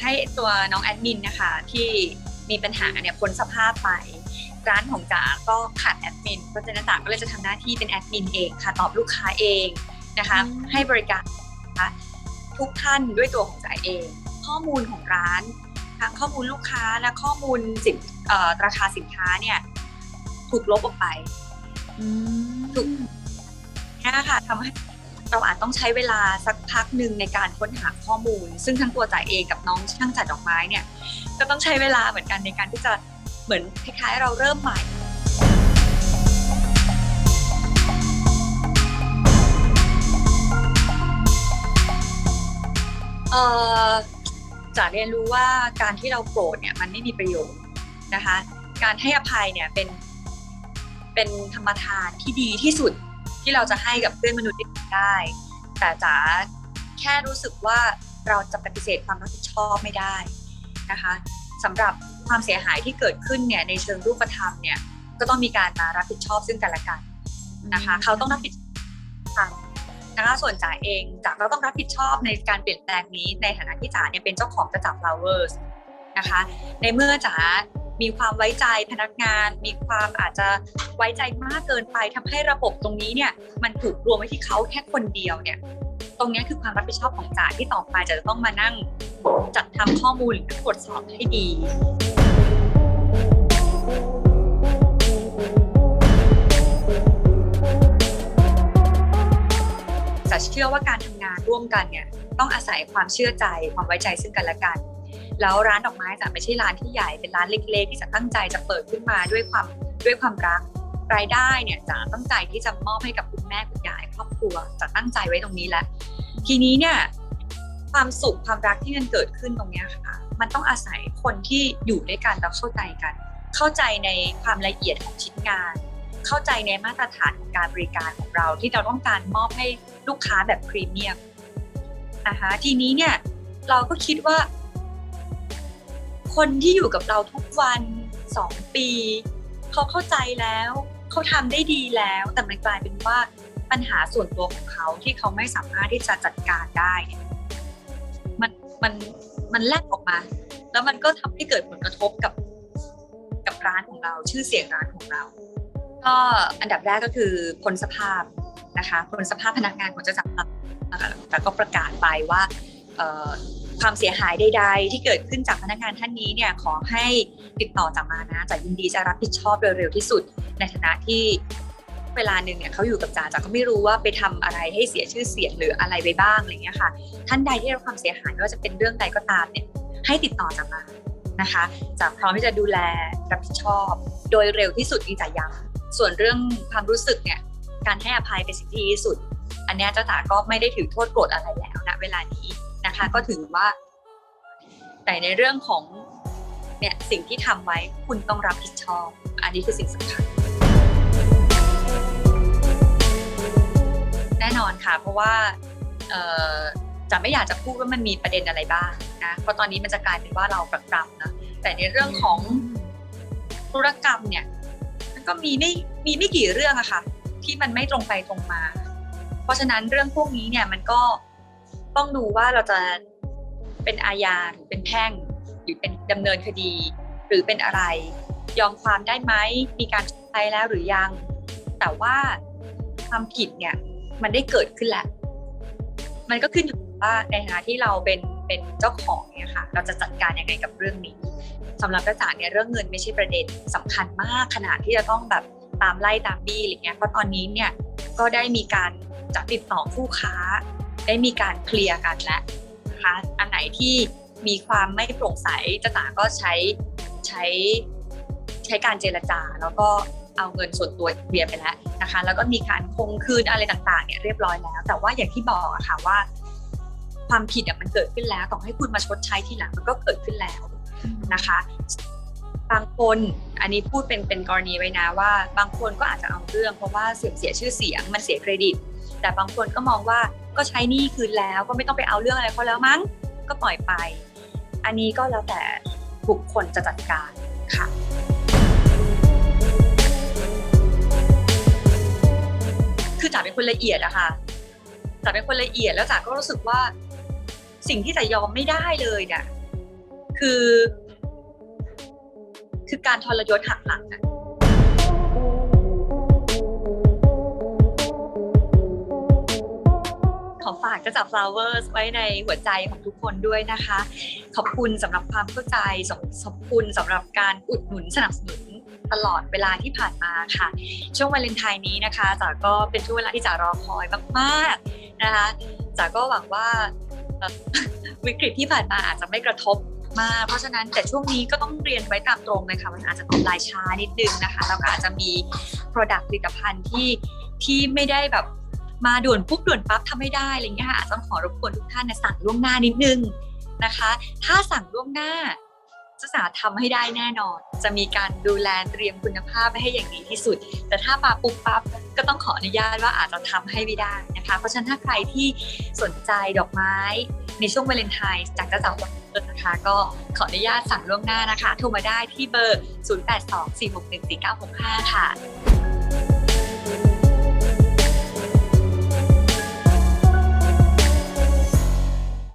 ให้ตัวน้องแอดมินนะคะ ที่มีปัญหาเนี่ยพ้นสภาพไป ร้านของจ๋าก็ขาดแอดมินเพราะฉะนั้นจ๋าก็เลยจะทำหน้าที่เป็นแอดมินเองค่ะตอบลูกค้าเองนะคะอืมให้บริการนะคะทุกท่านด้วยตัวของจ๋าเอง ข้อมูลของร้านทั้งข้อมูลลูกค้าและข้อมูลสินเอ่อราคาสินค้าเนี่ยถูกลบออกไปถูกนี่ค่ะทำให้ เราอาจต้องใช้เวลาสักพักหนึ่งในการค้นหาข้อมูล ซึ่งทั้งตัวจ่าเองกับน้องช่างจัดดอกไม้เนี่ยก็ต้องใช้เวลาเหมือนกันในการที่จะเหมือนคล้ายๆ เราเริ่มใหม่เอ่อจะเรียนรู้ว่าการที่เราโกรธเนี่ยมันไม่มีประโยชน์นะคะ การให้อภัยเนี่ยเป็นเป็นธรรมทานที่ดีที่สุด ที่เราจะให้กับเพื่อนมนุษย์ได้ แต่จ๋าแค่รู้สึกว่าเราจะปฏิเสธความรับผิดชอบไม่ได้นะคะสำหรับความเสียหายที่เกิดขึ้นเนี่ยในเชิงรูปธรรมเนี่ยก็ต้องมีการมารับผิดชอบซึ่งกันและกันนะคะเขาต้องรับผิดชอบนะคะส่วนจ๋าเองจ๋าก็ต้องรับผิดชอบในการเปลี่ยนแปลงนี้ในฐานะที่จ๋าเนี่ยเป็นเจ้าของกระจับ flowers นะคะ ในเมื่อจ๋า มีความไว้ใจพนักงาน มีความอาจจะไว้ใจมากเกินไปทำให้ระบบตรงนี้เนี่ยมันถูกรวมไว้ที่เขาแค่คนเดียวเนี่ยตรงนี้คือความรับผิดชอบของจ๋าที่ต่อไปจะต้องมานั่งจัดทำข้อมูลหรือตรวจสอบให้ดีจะเชื่อว่าการทำงานร่วมกันเนี่ยต้องอาศัยความเชื่อใจความไว้ใจซึ่งกันและกัน แล้วร้านดอกไม้จะไม่ใช่ร้านที่ใหญ่เป็นร้านเล็กๆ ที่จะตั้งใจจะเปิดขึ้นมาด้วยความด้วยความรักรายได้เนี่ยจะตั้งใจที่จะมอบให้กับคุณแม่คุณยายครอบครัวจะตั้งใจไว้ตรงนี้แหละ ทีนี้เนี่ยความสุขความรักที่มันเกิดขึ้นตรงนี้ค่ะ มันต้องอาศัยคนที่อยู่ด้วยกันแล้วเข้าใจกัน เข้าใจในความละเอียดของชิ้นงาน เข้าใจในมาตรฐานของการบริการของเราที่เราต้องการมอบให้ลูกค้าแบบพรีเมียมนะคะทีนี้เนี่ยเราก็คิดว่า คนที่อยู่กับเราทุกวันสองปีเขาเข้าใจแล้วเขาทำได้ดีแล้ว แต่มันกลายเป็นว่าปัญหาส่วนตัวของเขาที่เขาไม่สามารถที่จะจัดการได้เนี่ยมันมันมันแลกออกมา แล้วมันก็ทำให้เกิดผลกระทบกับกับร้านของเรา ชื่อเสียงร้านของเรา ก็อันดับแรกก็คือพ้นสภาพนะคะพ้นสภาพพนักงานของจ้าจักรนะคะแต่ก็ประกาศไปว่า ความเสียหายใด ๆ ที่เกิดขึ้นจากพนักงานท่านนี้เนี่ยขอให้ติดต่อจากมานะจะยินดีจะรับผิดชอบโดยเร็วที่สุด ในฐานะที่เวลาหนึ่งเนี่ยเขาอยู่กับจ๋าจ๋าก็ไม่รู้ว่าไปทำอะไรให้เสียชื่อเสียงหรืออะไรไปบ้างอะไรเงี้ยค่ะท่านใดที่ได้รับความเสียหายไม่ว่าจะเป็นเรื่องใดก็ตามเนี่ยให้ติดต่อจากมานะคะจ๋าพร้อมที่จะดูแลรับผิดชอบ โดยเร็วที่สุดนี่จ๋าย้ำส่วนเรื่องความรู้สึกเนี่ยการให้อภัยเป็นสิ่งที่ดีที่สุด อันนี้เจ้าจ๋าก็ไม่ได้ถือโทษโกรธอะไรแล้วณเวลานี้ นะคะ ก็ถือว่าแต่ในเรื่องของเนี่ยสิ่งที่ทำไว้คุณต้องรับผิดชอบ อันนี้คือสิ่งสำคัญแน่นอนค่ะ เพราะว่าจะไม่อยากจะพูดว่ามันมีประเด็นอะไรบ้างนะเพราะตอนนี้มันจะกลายเป็นว่าเราปรักปรำนะแต่ในเรื่องของธุรกรรมเนี่ยมันก็มีไม่มีไม่กี่เรื่องอะค่ะ ที่มันไม่ตรงไปตรงมา เพราะฉะนั้นเรื่องพวกนี้เนี่ยมันก็ ต้องดูว่าเราจะเป็นอาญาหรือเป็นแพ่ง หรือเป็นดำเนินคดี หรือเป็นอะไร ยอมความได้ไหมมีการชดใช้แล้วหรือยัง แต่ว่าความผิดเนี่ยมันได้เกิดขึ้นแล้ว มันก็ขึ้นอยู่ว่าในฐานะที่เราเป็นเป็นเจ้าของเนี่ยค่ะ เราจะจัดการยังไงกับเรื่องนี้สำหรับกระจาเนี่ยเรื่องเงินไม่ใช่ประเด็นสำคัญมากขนาดที่จะต้องแบบตามไล่ตามบี้อะไรเงี้ยเพราะตอนนี้เนี่ยก็ได้มีการจะติดต่อผู้ค้า ได้มีการเคลียร์กันแล้วนะคะอันไหนที่มีความไม่โปร่งใสจะตาก็ใช้ใช้ใช้การเจรจา แล้วก็เอาเงินส่วนตัวเคลียร์ไปแล้วนะคะ แล้วก็มีการคงคืนอะไรต่างๆเนี่ยเรียบร้อยแล้ว แต่ว่าอย่างที่บอกอะค่ะว่า ความผิดอะมันเกิดขึ้นแล้วต่อให้คุณมาชดใช้ทีหลังมันก็เกิดขึ้นแล้วนะคะบางคนอันนี้พูดเป็นเป็นกรณีไว้นะว่า บางคนก็อาจจะเอาเรื่องเพราะว่าเสียเสียชื่อเสียงมันเสียเครดิต แต่บางคนก็มองว่า ก็ใช้หนี้คืนแล้วก็ไม่ต้องไปเอาเรื่องอะไรเขาแล้วมั้งก็ปล่อยไป อันนี้ก็แล้วแต่บุคคลจะจัดการค่ะคือจ๋าเป็นคนละเอียดอะค่ะจ๋าเป็นคนละเอียดแล้วจ๋าก็รู้สึกว่าสิ่งที่จ๋ายอมไม่ได้เลยเนี่ยคือ คือการทรยศหักหลังอะ ขอฝากจะจับ flowers ไว้ในหัวใจของทุกคนด้วยนะคะ ขอบคุณสำหรับความเข้าใจสำขอบคุณสำหรับการอุดหนุนสนับสนุนตลอดเวลาที่ผ่านมาค่ะ ช่วงวาเลนไทน์นี้นะคะจ๋าก็เป็นช่วงเวลาที่จ๋ารอคอยมากๆนะคะจ๋าก็หวังว่าวิกฤตที่ผ่านมาอาจจะไม่กระทบมาก เพราะฉะนั้นแต่ช่วงนี้ก็ต้องเรียนไว้ตามตรงเลยค่ะมันอาจจะทำลายช้านิดนึงนะคะแล้วก็อาจจะมี Product ผลิตภัณฑ์ที่ที่ไม่ได้แบบ มาด่วนปุ๊บด่วนปั๊บทำไม่ได้อะไรเงี้ยค่ะต้องขอรบกวนทุกท่านนะสั่งล่วงหน้านิดนึงนะคะ ถ้าสั่งล่วงหน้าจะสาทำให้ได้แน่นอน จะมีการดูแลเตรียมคุณภาพไว้ให้อย่างดีที่สุด แต่ถ้าปาปุ๊บปั๊บก็ต้องขออนุญาตว่าอาจจะทำให้ไม่ได้นะคะ เพราะฉะนั้นถ้าใครที่สนใจดอกไม้ในช่วงวาเลนไทน์จากเจ้าสาววันเกิดนะคะ ก็ขออนุญาตสั่งล่วงหน้านะคะ โทรมาได้ที่เบอร์ 0824614965 ค่ะ